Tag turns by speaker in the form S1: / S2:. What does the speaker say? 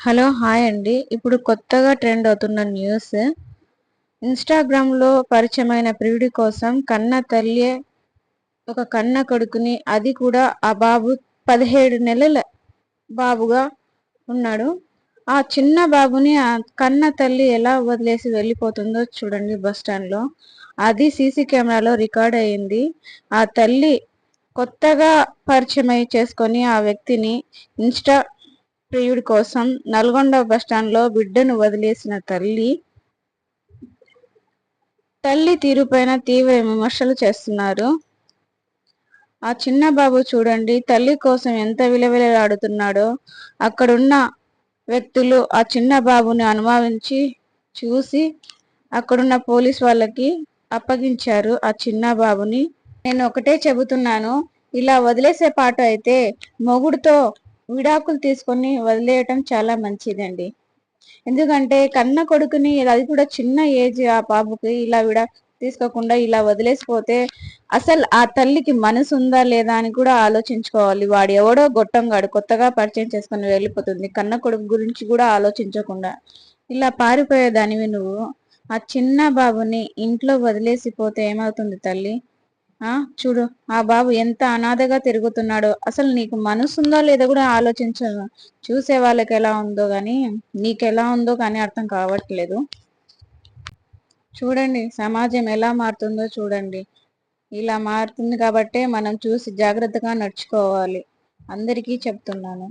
S1: Hello hi అండి. ఇప్పుడు కొత్తగా ట్రెండ్ అవుతున్న న్యూస్. ఇన్స్టాగ్రామ్లో పరిచయమైన ప్రియుడి కోసం కన్న తల్లి ఒక కన్న కొడుకుని అది కూడా ఆ బాబు పదిహేడు నెలల బాబుగా ఉన్నాడు. ఆ చిన్న బాబుని ఆ కన్న తల్లి ఎలా వదిలేసి వెళ్ళిపోతుందో చూడండి బస్ స్టాండ్లో. అది సీసీ కెమెరాలో రికార్డ్ అయ్యింది ఆ తల్లి కొత్తగా పరిచయం చేసుకొని ఆ వ్యక్తిని ఇన్స్టా ప్రియుడి కోసం నల్గొండ బస్టాండ్లో బిడ్డను వదిలేసిన తల్లి తల్లి తీరుపైన తీవ్ర విమర్శలు చేస్తున్నారు. ఆ చిన్న బాబు చూడండి తల్లి కోసం ఎంత విలవిలలాడుతున్నాడో. అక్కడున్న వ్యక్తులు ఆ చిన్న బాబుని అనుభవించి చూసి అక్కడున్న పోలీస్ వాళ్ళకి అప్పగించారు ఆ చిన్న బాబుని. నేను ఒకటే చెబుతున్నాను ఇలా వదిలేసే పాట అయితే మొగుడుతో విడాకులు తీసుకొని వదిలేయటం చాలా మంచిదండి. ఎందుకంటే కన్న కొడుకుని అది కూడా చిన్న ఏజ్ ఆ బాబుకి ఇలా విడా తీసుకోకుండా ఇలా వదిలేసిపోతే అసలు ఆ తల్లికి మనసు ఉందా లేదా అని కూడా ఆలోచించుకోవాలి. వాడు ఎవడో గొట్టంగాడు కొత్తగా పరిచయం చేసుకుని వెళ్ళిపోతుంది. కన్న కొడుకు గురించి కూడా ఆలోచించకుండా. ఇలా పారిపోయేదానివి నువ్వు. ఆ చిన్న బాబుని ఇంట్లో వదిలేసిపోతే ఏమవుతుంది తల్లి? ఆ చూడు ఆ బాబు ఎంత అనాథగా తిరుగుతున్నాడో. అసలు నీకు మనసు ఉందో లేదో కూడా ఆలోచించను చూసే వాళ్ళకి ఎలా ఉందో కానీ నీకెలా ఉందో కానీ అర్థం కావట్లేదు. చూడండి సమాజం ఎలా మారుతుందో చూడండి. ఇలా మారుతుంది కాబట్టే మనం చూసి జాగ్రత్తగా నడుచుకోవాలి. అందరికీ చెప్తున్నాను.